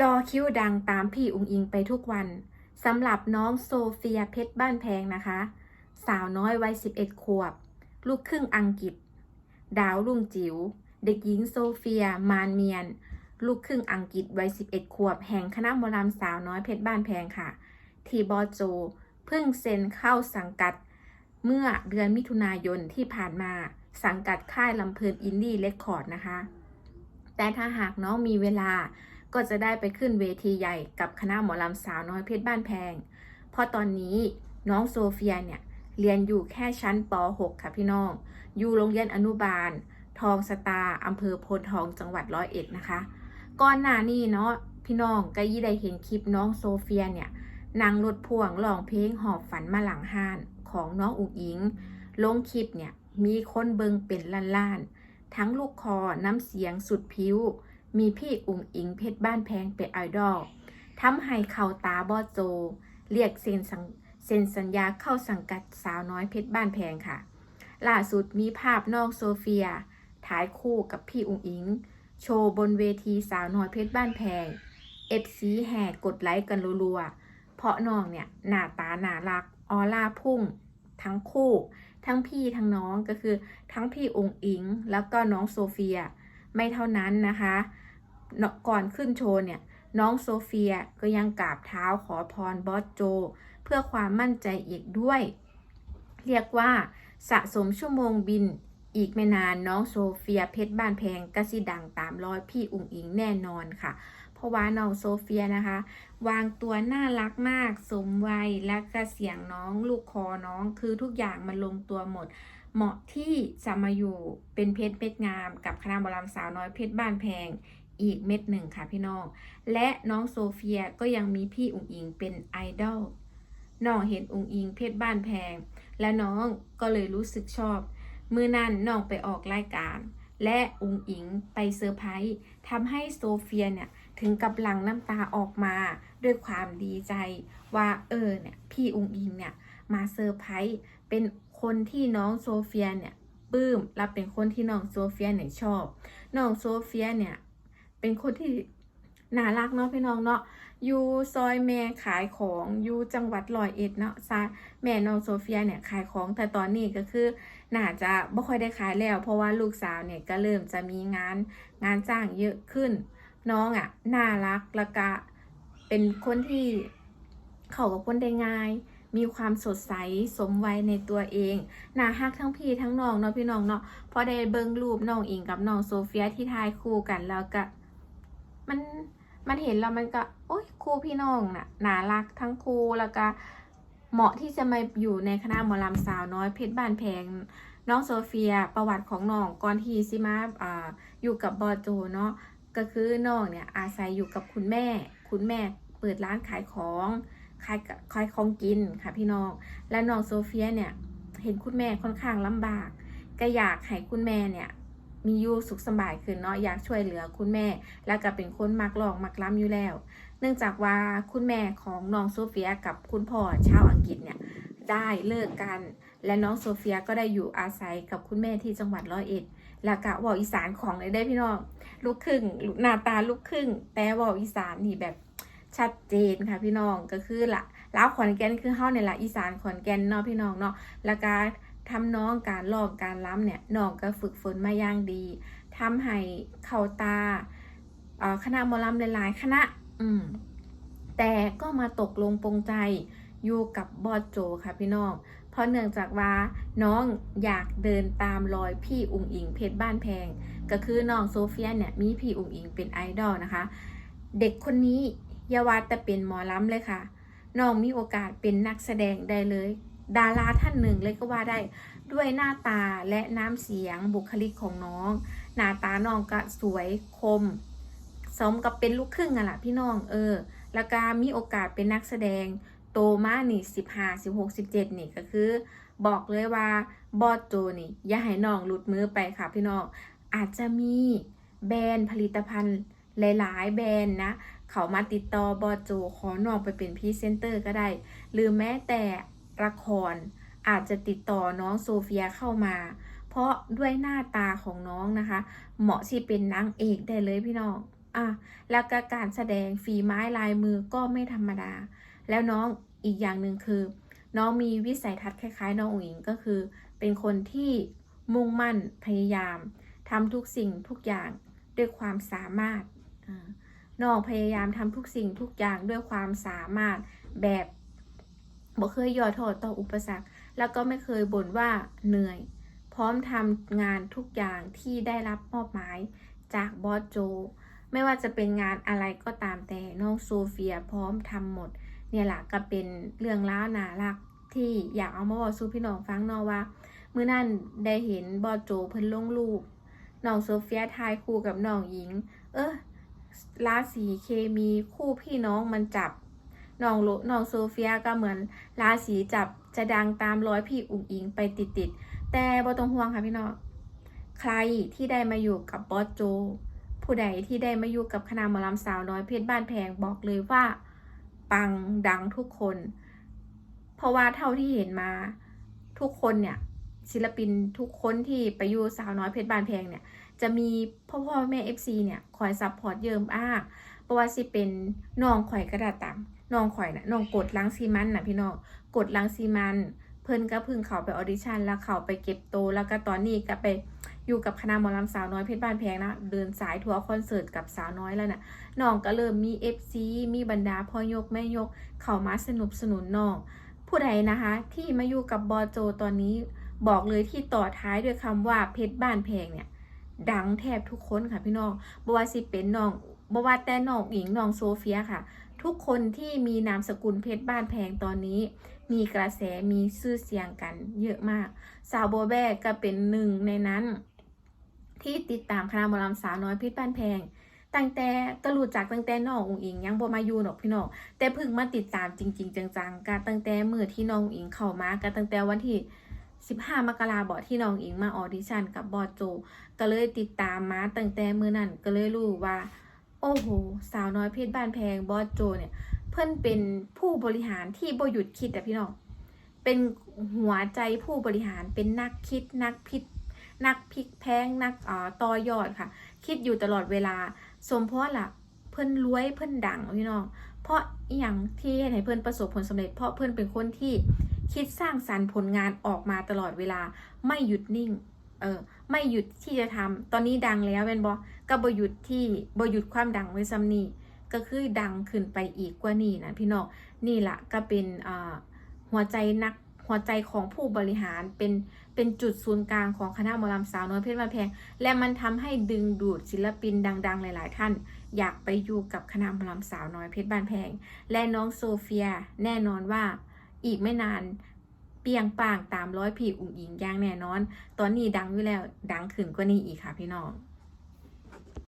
จอคิ้วดังตามพี่อุงอิงไปทุกวันสำหรับน้องโซเฟียเพชรบ้านแพงนะคะ สาวน้อยวัย 11 ขวบ ลูกครึ่งอังกฤษ ดาวรุ่งจิ๋ว เด็กหญิงโซเฟีย มานเมียน ลูกครึ่งอังกฤษวัย 11 ขวบ แห่งคณะมอลำสาวน้อยเพชรบ้านแพงค่ะ ทีบอโจ เพิ่งเซ็นเข้าสังกัด เมื่อเดือนมิถุนายนที่ผ่านมาสังกัดค่ายลำเพลินอินดี้เรคคอร์ดนะคะ แต่ถ้าหากน้องมีเวลา ก็จะได้ไปขึ้นเวทีใหญ่กับคณะหมอลำสาวน้อยเพชรบ้านแพง เพราะตอนนี้น้องโซเฟียเนี่ยเรียนอยู่แค่ชั้นป .6 ค่ะพี่น้อง อยู่โรงเรียนอนุบาล ทองสตาอำเภอโพนทองจังหวัดร้อยเอ็ดนะคะ ก่อนหน้านี้เนาะพี่น้องก็ยี่ได้เห็นคลิปน้องโซเฟียเนี่ยนั่งรถพ่วงร้องเพลงหอบฝันมาหลังห้านของน้องอุ๋งอิง ลงคลิปเนี่ยมีคนเบิงเป็นล้านๆ ทั้งลูกคอน้ำเสียงสุดผิว มีพี่อุ๋งอิงเพชรบ้านแพงเป็นไอดอลทำให้เขาตาบอโจ เรียกเซ็นสังเซ็นสัญญาเข้าสังกัดสาวน้อยเพชรบ้านแพงค่ะ ล่าสุดมีภาพน้องโซเฟีย ถ่ายคู่กับพี่อุ๋งอิง โชว์บนเวทีสาวน้อยเพชรบ้านแพงเอฟซีแห่กดไลค์กันรัวๆ เพราะน้องเนี่ยหน้าตาหนารักออร่าพุ่ง ทั้งคู่ ทั้งพี่ทั้งน้องก็คือ ทั้งพี่องค์อิง แล้วก็น้องโซเฟีย ไม่เท่านั้นนะคะ ก่อนขึ้นโชว์เนี่ย น้องโซเฟียก็ยังกราบเท้าขอพรบอสโจ เพื่อความมั่นใจอีกด้วย เรียกว่าสะสมชั่วโมงบินอีกไม่นานน้องโซเฟียเพชรบ้านแพงก็สิดังตามรอยพี่อุ๋งอิงแน่นอนค่ะ เพราะว่าน้องโซเฟียนะคะ วางตัวน่ารักมาก สมวัยและกระเสียงน้องลูกคอน้องคือทุกอย่างมันลงตัวหมด เหมาะที่จะมาอยู่เป็นเพชรเม็ดงาม กับคณะบอลำสาวน้อยเพชรบ้านแพง อีกเม็ดหนึ่งค่ะพี่น้อง และน้องโซเฟียก็ยังมีพี่อุ๋งอิงเป็นไอดอลน้องเห็นอุ๋งอิงเพชรบ้านแพง และน้องก็เลยรู้สึกชอบ มือนั้นน้องไปออกรายการ และอุ๋งอิงไปเซอร์ไพรส์ทำให้โซเฟียเนี่ยถึงกับหลังน้ำตาออกมาด้วยความดีใจว่าเออเนี่ยพี่อุงอิงเนี่ยมาเซอร์ไพรส์เป็นคนที่น้องโซเฟียเนี่ยปลื้มและเป็นคนที่น้องโซเฟียเนี่ยชอบ น้องโซเฟียเนี่ย เป็นคนที่น่ารักเนาะพี่น้องเนาะอยู่ซอยแม่ขายของอยู่จังหวัดร้อยเอ็ดเนาะซาแม่น้องโซเฟียเนี่ยขายของแต่ตอนนี้ก็คือน่าจะไม่ค่อยได้ขายแล้ว เพราะว่าลูกสาวเนี่ยก็เริ่มจะมีงานงานจ้างเยอะขึ้น น้องอะน่ารักแล้วก็เป็นคนที่เข้ากับคนได้ง่าย มีความสดใสสมวัยในตัวเองน่าฮักทั้งพี่ทั้งน้องเนาะพี่น้องเนาะพอได้เบิ่งรูปน้องอิงกับน้องโซเฟียที่ถ่ายคู่กันแล้วก็ มันมันเห็นแล้วมันก็โอ๊ยครูพี่น้องน่ะน่ารักทั้งครูแล้วก็เหมาะที่จะมาอยู่ในคณะหมอลำสาวน้อยเพชรบานแพงน้องโซเฟียประวัติของน้องก่อนที่ซิมาอ่าอยู่กับบอโจเนาะก็คือน้องเนี่ยอาศัยอยู่กับคุณแม่ คุณแม่เปิดร้านขายของขายขายของกินค่ะพี่น้อง และน้องโซเฟียเนี่ยเห็นคุณแม่ค่อนข้างลำบาก ก็อยากให้คุณแม่เนี่ย มีอยู่สุขสบายขึ้นเนาะอยากช่วยเหลือคุณแม่ แล้วก็เป็นคนมักลองมักล้ำอยู่แล้ว เนื่องจากว่าคุณแม่ของน้องโซเฟียกับคุณพ่อชาวอังกฤษเนี่ยได้เลิกกัน และน้องโซเฟียก็ได้อยู่อาศัยกับคุณแม่ที่จังหวัดร้อยเอ็ดแล้วก็ว่าอีสานของเลยได้พี่น้องลูกครึ่งหน้าตาลูกครึ่ง แต่ว่าอีสานนี่แบบชัดเจนค่ะพี่น้องก็คือละลาวขอนแก่นคือเฮาเนี่ยละอีสานขอนแก่นเนาะพี่น้องเนาะแล้วก็ ทำน้องการลองการล้ำเนี่ยน้องก็ฝึกฝนมาอย่างดีทำให้เข้าตาคณะมอลำหลายๆ คณะอืมแต่ก็มาตกลงปรงใจอยู่กับบอสโจค่ะพี่น้อง เพราะเนื่องจากว่าน้องอยากเดินตามรอยพี่อุงอิงเพชรบ้านแพง ก็คือน้องโซเฟียเนี่ยมีพี่อุงอิงเป็นไอดอลนะคะ เด็กคนนี้ยาวาแต่เป็นหมอล้ำเลยค่ะ น้องมีโอกาสเป็นนักแสดงได้เลย ดาราท่านหนึ่งเลยก็ว่าได้ด้วยหน้าตาและน้ำเสียงบุคลิกของน้อง หน้าตาน้องก็สวยคม สมกับเป็นลูกครึ่งอะล่ะพี่น้องเออ แล้วก็มีโอกาสเป็นนักแสดงโตมานี่สิบห้าสิบหกสิบเจ็ดนี่ก็คือ บอกเลยว่าบอสโจนี่ อย่าให้น้องหลุดมือไปค่ะพี่น้องอาจจะมีแบรนด์ผลิตภัณฑ์หลาย ๆ แบรนด์นะ เขามาติดต่อบอสโจขอน้องไปเป็นพรีเซนเตอร์ก็ได้ หรือแม้แต่ ละคร อาจจะติดต่อน้องโซเฟียเข้ามา เพราะด้วยหน้าตาของน้องนะคะ เหมาะที่เป็นนางเอกได้เลยพี่น้องอะแล้วก็การแสดงฝีไม้ลายมือก็ไม่ธรรมดา แล้วน้องอีกอย่างหนึ่งคือ น้องมีวิสัยทัศน์คล้ายๆ น้องอุ๋งอิงก็คือ เป็นคนที่มุ่งมั่นพยายามทำทุกสิ่งทุกอย่างด้วยความสามารถน้องพยายามทำทุกสิ่งทุกอย่างด้วยความสามารถแบบ บ่เคยย่อท้อต่ออุปสรรค แล้วก็ไม่เคยบ่นว่าเหนื่อย พร้อมทำงานทุกอย่างที่ได้รับมอบหมายจากบอสโจ ไม่ว่าจะเป็นงานอะไรก็ตามแต่น้องโซเฟียพร้อมทำหมด เนี่ยแหละก็เป็นเรื่องราวน่ารักที่อยากเอามาบอกสู่พี่น้องฟังเนาะว่าเมื้อนั้นได้เห็นบอสโจเพิ่นลงรูปน้องโซเฟียทายคู่กับน้องหญิง เออราศีเคมีคู่พี่น้องมันจับ น้องโลน้องโซเฟียก็เหมือนราศีจับจะดังตามร้อยพี่อุ๋งอิงไปติดๆ แต่บ่ต้องห่วงค่ะพี่น้อง ใครที่ได้มาอยู่กับบอสโจ ผู้ใดที่ได้มาอยู่กับคณะหมอลำสาวน้อยเพชรบ้านแพงบอกเลยว่า ปังดังทุกคน เพราะว่าเท่าที่เห็นมาทุกคนเนี่ยศิลปินทุกคนที่ไปอยู่สาวน้อยเพชรบ้านแพงเนี่ย จะมีพ่อพ่อแม่ FC เนี่ย คอยซัพพอร์ตเยิมอ้าเพราะว่าสิเป็นน้องข่อยกระดาษตาม น้องข่อยนะน้องกดลังซีมันนะพี่น้องกดลังซีมัน เพิ่นก็พึ่งเขาไปออดิชั่นแล้วเขาไปเก็บโต แล้วก็ตอนนี้ก็ไปอยู่กับคณะหมอลำสาวน้อยเพชรบ้านแพงนะเดินสายทัวร์คอนเสิร์ตกับสาวน้อยแล้วนะ่ะน้องก็เริ่มมี FC มีบรรดาพ่อยกแม่ยก เข้ามาสนับสนุนน้อง ผู้ใดนะคะ ที่มาอยู่กับบอโจตอนนี้บอกเลยที่ต่อท้ายด้วยคำว่าเพชรบ้านแพงเนี่ย ดังแทบทุกคนค่ะพี่น้องบว่าสิเป็นน้องบว่าแต่น้องหญิงน้องโซเฟียค่ะ ทุกคนที่มีนามสกุลเพชรบ้านแพงตอนนี้ มีกระแสมีชื่อเสียงกันเยอะมาก สาวโบแบกก็เป็นหนึ่งในนั้น ที่ติดตามคณะหมอลำสาวน้อยเพชรบ้านแพงตั้งแต่ก็รู้จักตั้งแต่น้องอุ๋งอิงยังบ่มาอยู่หรอกพี่น้องแต่พิ่งมาติดตามจริง ๆ จังๆก็ตั้งแต่มือที่น้องอุ๋งอิงเข้ามาก็ตั้งแต่วันที่15มกราบอที่น้องอิงมาออดิชั่นกับบอโจ ก็เลยติดตามมาตั้งแต่มือนั้นก็เลยรู้ว่า โอ้โห สาวน้อยเพชรบ้านแพงบอสโจเนี่ย เพิ่นเป็นผู้บริหารที่บ่หยุดคิดอะพี่น้อง เป็นหัวใจผู้บริหารเป็นนักคิดนักพิษนักพลิกแพงนักอ่อต่อยอดค่ะ คิดอยู่ตลอดเวลา สมเพราะล่ะเพิ่นรวยเพิ่นดังพี่น้อง เพราะอย่างที่เฮ็ดให้เพิ่นประสบผลสำเร็จ เพราะเพิ่นเป็นคนที่คิดสร้างสรรค์ผลงานออกมาตลอดเวลาไม่หยุดนิ่ง เออไม่หยุดที่จะทำตอนนี้ดังแล้วเป็นบอก็บ่หยุดที่บ่หยุดความดังไว้ซ้ำนี่ก็คือดังขึ้นไปอีกกว่านี่นะพี่น้องนี่แหละก็เป็นหัวใจนักหัวใจของผู้บริหารเป็นเป็นจุดศูนย์กลางของคณะมอลำสาวน้อยเพชรบ้านแพง และมันทำให้ดึงดูดศิลปินดัง ๆ หลาย ๆ ท่าน อยากไปอยู่กับคณะมอลำสาวน้อยเพชรบ้านแพง และน้องโซเฟียแน่นอนว่าอีกไม่นาน เปียงป่างตามร้อยผีอุ้งอิงอย่างแน่นอน ตอนนี้ดังอยู่แล้วดังขึ้นกว่านี้อีกค่ะพี่น้อง